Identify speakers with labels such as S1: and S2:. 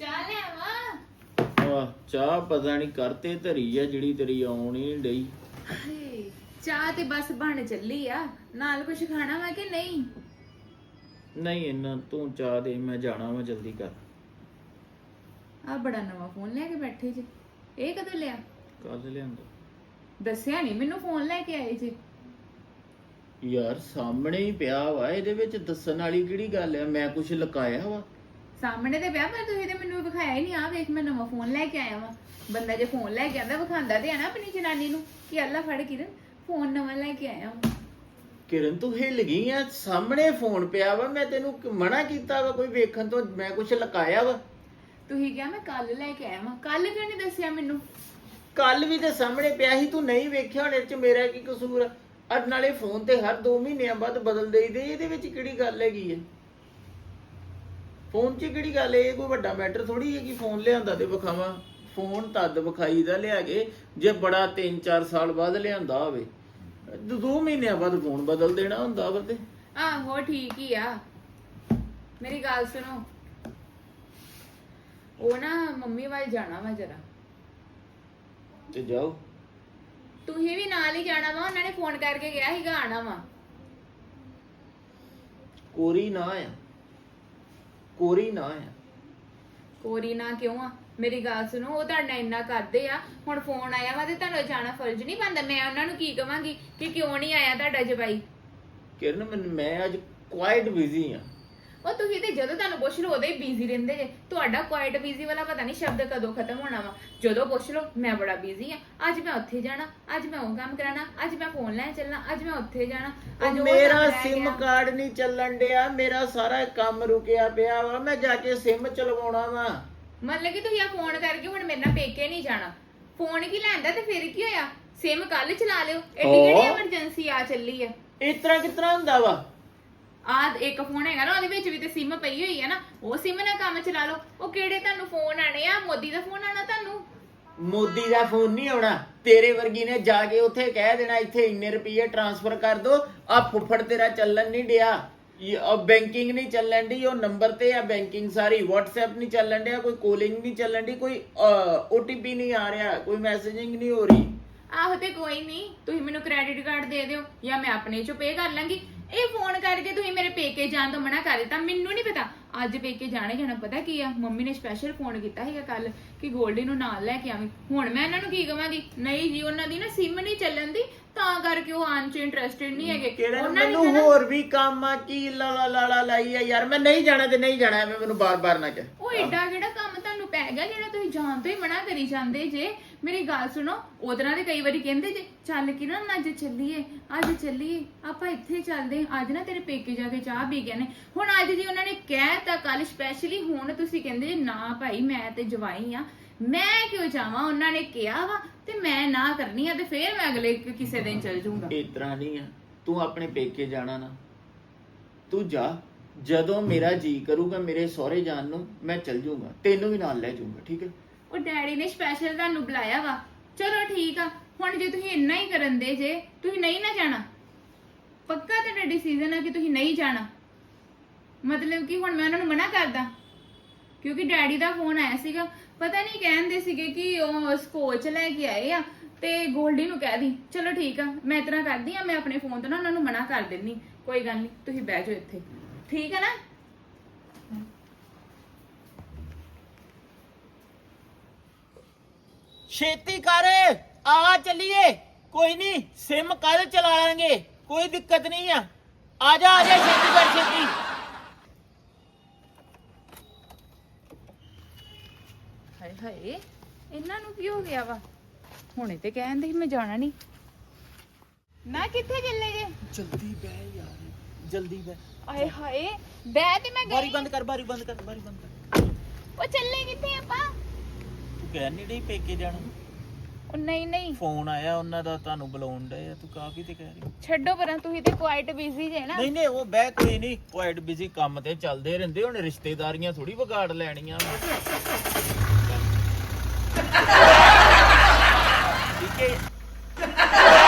S1: ਚਾਹ ਲਿਆਵਾਂ?
S2: ਆਹ ਚਾਹ ਪਤਾ ਨਹੀਂ ਕਰਤੇ ਧਰੀ ਆ ਜਿਹੜੀ ਤੇਰੀ ਆਉਣ ਡਈ।
S1: ਚਾਹ ਤੇ ਬਸ ਬਣ ਚੱਲੀ ਆ। ਨਾਲ ਕੁਝ ਖਾਣਾ ਵਾ ਕਿ ਨਹੀਂ?
S2: ਨਹੀਂ ਇੰਨਾ ਤੂੰ ਚਾਹ ਦੇ ਮੈਂ ਜਾਣਾ ਵਾ ਜਲਦੀ ਕਰ
S1: ਆ ਬੜਾ ਨਵਾਂ ਫੋਨ ਲੈ ਕੇ ਬੈਠੇ ਜੀ। ਇਹ ਕਦੋਂ ਲਿਆ?
S2: ਕੱਲ ਲਿਆਂਦਾ।
S1: ਦੱਸਿਆ ਨਹੀਂ ਮੈਨੂੰ ਫੋਨ ਲੈ ਕੇ ਆਏ ਜੀ।
S2: ਯਾਰ ਸਾਹਮਣੇ ਹੀ ਪਿਆ ਵਾ ਇਹਦੇ ਵਿੱਚ ਦੱਸਣ ਵਾਲੀ ਕਿਹੜੀ ਗੱਲ ਆ? ਮੈਂ ਕੁਝ ਲੁਕਾਇਆ ਵਾ।
S1: ਸਾਹਮਣੇ ਤੇ ਪਿਆ ਪਰ ਤੁਸੀਂ ਤੇ ਮੈਨੂੰ ਵਿਖਾਇਆ ਹੀ ਨਹੀਂ ਆ ਵੇਖ ਮੈਂ ਨਵਾਂ ਫੋਨ ਲੈ ਕੇ ਆਇਆ ਵਾਂ। ਬੰਦਾ ਜੇ ਫੋਨ ਲੈ ਕੇ ਆਂਦਾ ਵਿਖਾਉਂਦਾ ਤੇ ਆ ਨਾ ਆਪਣੀ ਜਨਾਨੀ ਨੂੰ ਕਿ ਅੱਲਾ ਫੜ ਕਿਰਨ ਫੋਨ ਨਵਾਂ ਲੈ ਕੇ ਆਇਆ ਵਾਂ।
S2: ਕਿਰਨ ਤੂੰ ਹਿੱਲ ਗਈ ਆ ਸਾਹਮਣੇ ਫੋਨ ਪਿਆ ਵਾ ਮੈਂ ਤੈਨੂੰ ਕ- ਮਨਾ ਕੀਤਾ ਵਾ ਕੋਈ ਵੇਖਣ ਤੋਂ ਮੈਂ ਕੁਝ ਲੁਕਾਇਆ ਵਾ।
S1: ਤੁਸੀਂ ਕਿਹਾ ਮੈਂ ਕੱਲ ਲੈ ਕੇ ਆਇਆ ਵਾਂ। ਕੱਲ ਕਿਉਂ ਨਹੀਂ ਦੱਸਿਆ ਮੈਨੂੰ?
S2: ਕੱਲ ਵੀ ਤੇ ਸਾਹਮਣੇ ਪਿਆ ਸੀ ਤੂੰ ਨਹੀਂ ਵੇਖਿਆ ਹੁਣ ਇਹ ਚ ਮੇਰਾ ਕੀ ਕਸੂਰ ਆ? ਅੱਜ ਨਾਲੇ ਫੋਨ ਤੇ ਹਰ 2 ਮਹੀਨਿਆਂ ਬਾਅਦ ਬਦਲ ਦੇਈਦੇ ਇਹਦੇ ਵਿੱਚ ਕਿਹੜੀ ਗੱਲ ਹੈਗੀ ਹੈ ਫੋਨ 'ਚ ਕਿਹੜੀ ਗੱਲ ਇਹ ਕੋਈ ਵੱਡਾ ਮੈਟਰ ਥੋੜੀ ਹੈ ਕਿ ਫੋਨ ਲਿਆਂਦਾ ਤੇ ਵਿਖਾਵਾਂ। ਫੋਨ ਤਦ ਵਿਖਾਈ ਦਾ ਲਿਆ ਕੇ ਜੇ ਬੜਾ 3-4 ਸਾਲ ਬਾਅਦ ਲਿਆਂਦਾ ਹੋਵੇ। 2 ਮਹੀਨਿਆਂ ਬਾਅਦ ਫੋਨ ਬਦਲ ਦੇਣਾ ਹੁੰਦਾ ਵਾ ਤੇ।
S1: ਆਹੋ ਠੀਕ ਹੀ ਆ। ਮੇਰੀ ਗੱਲ ਸੁਣੋ। ਉਹ ਨਾ ਮੰਮੀ ਵੱਲ ਜਾਣਾ ਵਾ ਜਰਾ।
S2: ਤੇ ਜਾਓ।
S1: ਤੁਸੀਂ ਵੀ ਨਾਲ ਹੀ ਜਾਣਾ ਵਾ ਉਹਨਾਂ ਨੇ ਫੋਨ ਕਰਕੇ ਕਿਹਾ ਸੀਗਾ ਆਣਾ ਵਾ।
S2: ਕੋਰੀ ਨਾ ਆ ਕੋਰੀ ਨਾ ਆ।
S1: ਕੋਰੀ ਨਾ ਕਿਉਂ ਆ? ਮੇਰੀ ਗੱਲ ਸੁਣੋ ਉਹ ਤੁਹਾਡਾ ਇੰਨਾ ਕਰਦੇ ਆ। ਹੁਣ ਫੋਨ ਆਇਆ ਵਾ ਤੇ ਤੁਹਾਨੂੰ ਜਾਣਾ ਫਰਜ਼ ਨਹੀਂ ਬਣਦਾ। ਮੈਂ ਉਹਨਾਂ ਨੂੰ ਕੀ ਕਵਾਂਗੀ ਕਿ ਕਿਉਂ ਨਹੀਂ ਆਇਆ ਤੁਹਾਡਾ ਜਵਾਈ?
S2: ਕਿਰਨ ਮੈਨੂੰ ਮੈਂ ਅੱਜ ਕੁਆਇਟ ਬਿਜ਼ੀ ਆ।
S1: ਉਹ ਤੁਸੀਂ ਤੇ ਜਦੋਂ ਤੁਹਾਨੂੰ ਪੁੱਛ ਲਓ ਉਦੋਂ ਹੀ ਬਿਜ਼ੀ ਰਹਿੰਦੇ ਜੇ। ਤੁਹਾਡਾ ਕੁਆਇਟ ਬਿਜ਼ੀ ਵਾਲਾ ਪਤਾ ਨਹੀਂ ਸ਼ਬਦ ਕਦੋਂ ਖਤਮ ਹੋਣਾ ਵਾ। ਜਦੋਂ ਪੁੱਛ ਲਓ ਮੈਂ ਬੜਾ ਬਿਜ਼ੀ ਆ। ਅੱਜ ਮੈਂ ਉੱਥੇ ਜਾਣਾ ਅੱਜ ਮੈਂ ਉਹ ਕੰਮ ਕਰਾਣਾ ਅੱਜ ਮੈਂ ਫੋਨ ਲੈਣ ਚੱਲਣਾ ਅੱਜ ਮੈਂ ਉੱਥੇ ਜਾਣਾ। ਅੱਜ ਉਹ
S2: ਮੇਰਾ
S1: ਕੰਮ
S2: ਸਿਮ। ਕਾਰਡ ਨਹੀਂ ਚੱਲਣ ਡਿਆ ਮੇਰਾ ਸਾਰਾ ਕੰਮ ਰੁਕਿਆ ਪਿਆ ਵਾ ਮੈਂ ਜਾ ਕੇ ਸਿਮ ਚਲਵਾਉਣਾ ਵਾ।
S1: ਮਤਲਬ ਕਿ ਤੁਸੀਂ ਆ ਫੋਨ ਕਰਕੇ ਹੁਣ ਮੇਰੇ ਨਾਲ ਪੇਕੇ ਨਹੀਂ ਜਾਣਾ। ਫੋਨ ਕੀ ਲੈਂਦਾ ਤੇ ਫਿਰ ਕੀ ਹੋਇਆ? ਸਿਮ ਕੱਲ ਚਲਾ ਲਿਓ। ਐਡੀ ਕਿਹੜੀ
S2: ਓ।
S1: ਐਮਰਜੈਂਸੀ ਆ ਚੱਲੀ ਆ?
S2: ਇਸ ਤਰ੍ਹਾਂ ਕਿਸ ਤਰ੍ਹਾਂ ਹੁੰਦਾ ਵਾ?
S1: ਆ ਇੱਕ ਫੋਨ ਹੈਗਾ ਨਾ ਉਹਦੇ ਵਿੱਚ ਵੀ ਤੇ ਸਿਮ ਪਈ ਹੋਈ ਹੈ ਨਾ ਉਹ ਸਿਮ ਨਾਲ ਕੰਮ ਚਲਾ ਲਓ। ਉਹ ਕਿਹੜੇ ਤੁਹਾਨੂੰ ਫੋਨ ਆਣੇ ਆ? ਮੋਦੀ ਦਾ ਫੋਨ ਆਣਾ ਤੁਹਾਨੂੰ?
S2: ਮੋਦੀ ਦਾ ਫੋਨ ਨਹੀਂ ਆਉਣਾ। ਤੇਰੇ ਵਰਗੀ ਨੇ ਜਾ ਕੇ ਉੱਥੇ ਕਹਿ ਦੇਣਾ ਇੱਥੇ ਇੰਨੇ ਰੁਪਏ ਟ੍ਰਾਂਸਫਰ ਕਰ ਦੋ। ਆ ਫੁੱਫੜ ਤੇਰਾ ਚੱਲਣ ਨਹੀਂ ਡਿਆ। ਇਹ ਬੈਂਕਿੰਗ ਨਹੀਂ ਚੱਲਣ ਦੀ ਉਹ ਨੰਬਰ ਤੇ ਆ ਬੈਂਕਿੰਗ ਸਾਰੀ। WhatsApp ਨਹੀਂ ਚੱਲਣ ਡਿਆ ਕੋਈ ਕਾਲਿੰਗ ਨਹੀਂ ਚੱਲਣ ਦੀ ਕੋਈ OTP ਨਹੀਂ ਆ ਰਿਹਾ ਕੋਈ ਮੈਸੇਜਿੰਗ ਨਹੀਂ ਹੋ ਰਹੀ।
S1: ਆਹੋ ਤੇ ਕੋਈ ਨਹੀਂ ਤੁਸੀਂ ਮੈਨੂੰ ਕ੍ਰੈਡਿਟ ਕਾਰਡ ਦੇ ਦਿਓ ਜਾਂ ਮੈਂ ਆਪਣੇ ਚੋਂ ਪੇ ਕਰ ਲਾਂਗੀ। ਇਹ ਫੋਨ ਕਰਕੇ ਤੁਸੀਂ ਮੇਰੇ ਪੇਕੇ ਜਾਣ ਤੋਂ ਮਨਾ ਕਰ ਦਿੱਤਾ ਮੈਨੂੰ ਨਹੀਂ ਪਤਾ। ਅੱਜ ਪੇਕੇ ਜਾਣੇ ਜਾਣਾ ਪਤਾ ਕੀ ਆ? ਮੰਮੀ ਨੇ ਸਪੈਸ਼ਲ ਫੋਨ ਕੀਤਾ ਸੀਗਾ ਕੱਲ ਕਿ ਗੋਲਡੀ ਨੂੰ ਨਾਲ ਲੈ ਕੇ ਆਵੀਂ। ਹੁਣ ਮੈਂ ਇਹਨਾਂ ਨੂੰ ਕੀ ਕਵਾਂਗੀ? ਨਹੀਂ ਜੀ ਉਹਨਾਂ ਦੀ ਨਾ ਸਿਮ ਨਹੀਂ ਚੱਲਣ ਦੀ ਤਾਂ ਕਰਕੇ ਉਹ ਆਨ ਚ ਇੰਟਰਸਟਿਡ ਨਹੀਂ ਹੈਗੇ। ਉਹਨਾਂ ਨੇ
S2: ਮੈਨੂੰ
S1: ਕਹਿਣਾ-
S2: ਹੋਰ ਵੀ ਕੰਮ ਆ ਕੀ ਲਾ ਲਾ ਲਾ ਲਾ ਲਾਈ ਆ ਯਾਰ ਮੈਂ ਨਹੀਂ ਜਾਣਾ ਤੇ ਨਹੀਂ ਜਾਣਾ ਐਵੇਂ ਮੈਨੂੰ ਬਾਰ-ਬਾਰ ਨਾ ਕਹਿ।
S1: ਉਹ ਐਡਾ ਕਿਹੜਾ ਕੰਮ ਤੁਹਾਨੂੰ ਜਿਹੜਾ ਤੁਸੀਂ ਜਾਣ ਤੋਂ ਹੀ ਮਨਾ ਕਰੀ ਜਾਂਦੇ ਜੇ। ਮੇਰੀ ਗੱਲ ਸੁਣੋ ਉਹਦੇ ਨਾਲ ਕਈ ਵਾਰੀ ਕਹਿੰਦੇ ਜੇ, ਚੱਲ ਕਿਰਨ, ਅੱਜ ਚੱਲੀਏ ਅੱਜ ਚੱਲੀਏ, ਆਪਾਂ ਇੱਥੇ ਚੱਲਦੇ ਹਾਂ। ਅੱਜ ਨਾ ਤੇਰੇ ਪੇਕੇ ਜਾ ਕੇ ਚਾਹ ਪੀ ਗਏ ਨੇ ਹੁਣ ਅੱਜ ਜੀ ਉਹਨਾਂ ਨੇ ਕਹਿ ਕੱਲ ਸਪੈਸ਼ਲੀ ਹੁਣ ਤੁਸੀਂ ਕਹਿੰਦੇ ਜੇ, ਨਾ ਭਾਈ, ਮੈਂ ਤੇ ਜਵਾਈ ਆ ਮੈਂ ਕਿਉਂ ਜਾਵਾਂ? ਉਹਨਾਂ ਨੇ ਕਿਹਾ ਵਾ, ਤੇ ਮੈਂ ਨਾ ਕਰਨੀ ਆ, ਤੇ ਫੇਰ ਮੈਂ ਅਗਲੇ ਕਿ- ਕਿਸੇ ਦਿਨ ਚੱਲ ਜਾਊਂਗਾ।
S2: ਇਸ ਤਰ੍ਹਾਂ ਨਹੀਂ ਆ। ਤੂੰ ਆਪਣੇ ਪੇਕੇ ਜਾਣਾ ਨਾ। ਤੂੰ ਜਾ। ਜਦੋਂ ਮੇਰਾ ਜੀ ਕਰੂਗਾ ਮੇਰੇ ਸਹੁਰੇ ਜਾਣ ਨੂੰ, ਮੈਂ ਚੱਲ ਜਾਊਂਗਾ। ਤੈਨੂੰ ਵੀ ਨਾਲ ਲੈ ਜਾਊਂਗਾ, ਠੀਕ ਹੈ?
S1: ਉਹ ਡੈਡੀ ਨੇ ਸਪੈਸ਼ਲ ਤੁਹਾਨੂੰ ਬੁਲਾਇਆ ਵਾ। ਚਲੋ ਠੀਕ ਆ, ਹੁਣ ਜੇ ਤੁਸੀਂ ਇੰਨਾ ਹੀ ਕਰਨ ਦੇ ਜੇ, ਤੁਸੀਂ ਨਹੀਂ ਨਾ ਜਾਣਾ। ਪੱਕਾ ਤੁਹਾਡਾ ਡਿਸੀਜਨ ਹੈ ਕਿ ਤੁਸੀਂ ਨਹੀਂ ਜਾਣਾ। ਮਤਲਬ ਕਿ ਹੁਣ ਮੈਂ ਉਹਨਾਂ ਨੂੰ ਮਨਾ ਕਰਦਾ। ਕਿਉਂਕਿ ਡੈਡੀ ਦਾ ਫੋਨ ਆਇਆ ਸੀਗਾ। ਪਤਾ ਨਹੀਂ ਕਹਿੰਦੇ ਸੀਗੇ ਕਿ ਉਹ ਸਕੂਲ ਚ ਲੈ ਕੇ ਆਏ ਆ, ਤੇ ਗੋਲਡੀ ਨੂੰ ਕਹਿ ਦੀ, ਚਲੋ ਠੀਕ ਆ, ਮੈਂ ਇਸ ਤਰ੍ਹਾਂ ਕਰਦੀ ਆ, ਮੈਂ ਆਪਣੇ ਫੋਨ ਤੋਂ ਨਾ ਉਹਨਾਂ ਨੂੰ ਮਨਾ ਕਰ ਦਿੰਨੀ। ਕੋਈ ਗੱਲ ਨਹੀਂ, ਤੁਸੀਂ ਬਹਿ ਜਾਓ ਇੱਥੇ। ਠੀਕ ਹੈ ਨਾ?
S2: ਛੇਤੀ ਕਰ ਆ ਚੱਲੀਏ। ਕੋਈ ਨਹੀਂ ਸਿਮ ਕੱਲ ਚਲਾ ਲਾਂਗੇ। ਕੋਈ ਦਿੱਕਤ ਨਹੀਂ ਆ। ਆ ਜਾ ਆ ਜਾ ਛੇਤੀ ਕਰ ਛੇਤੀ।
S1: ਹਾਏ ਹਾਏ ਇਹਨਾਂ ਨੂੰ ਕੀ ਹੋ ਗਿਆ ਵਾ? ਹੁਣੇ ਤੇ ਕਹਿੰਦੇ ਸੀ ਮੈਂ ਜਾਣਾ ਨਹੀਂ। ਨਾ ਕਿੱਥੇ ਚੱਲੇ ਜੇ?
S2: ਜਲਦੀ ਬਹਿ ਯਾਰ ਜਲਦੀ ਬਹਿ।
S1: ਆਏ ਹਾਏ ਬੈ ਤੇ ਮੈਂ
S2: ਬਾਰੀ
S1: ਗਈ।
S2: ਬੰਦ ਕਰ ਬਾਰੀ ਬੰਦ ਕਰ ਬਾਰੀ ਬੰਦ ਕਰ।
S1: ਉਹ ਚੱਲੇ ਕਿੱਥੇ ਆਪਾਂ।
S2: ਤੂੰ ਕਹਿ ਨਹੀਂ ਰਹੀ ਪੇਕੇ ਜਾਣਾ
S1: ਉਹ ਨਹੀਂ ਨਹੀਂ।
S2: ਫੋਨ ਆਇਆ ਉਹਨਾਂ ਦਾ ਤੁਹਾਨੂੰ ਬੁਲਾਉਣ ਡਏ ਆ ਤੂੰ ਕਾਫੀ ਤੇ ਕਹਿ ਰਹੀ?
S1: ਛੱਡੋ ਪਰਾਂ ਤੁਸੀਂ ਤੇ ਕੁਆਇਟ ਬਿਜ਼ੀ ਜੇ ਨਾ।
S2: ਨਹੀਂ ਨਹੀਂ ਉਹ ਬਹਿ ਕੋਈ ਨਹੀਂ ਕੁਆਇਟ ਬਿਜ਼ੀ ਕੰਮ ਤੇ ਚੱਲਦੇ ਰਹਿੰਦੇ ਹੁਣ ਰਿਸ਼ਤੇਦਾਰੀਆਂ ਥੋੜੀ ਵਿਗਾੜ ਲੈਣੀਆਂ। ਵਾਂ। ਠੀਕ ਹੈ।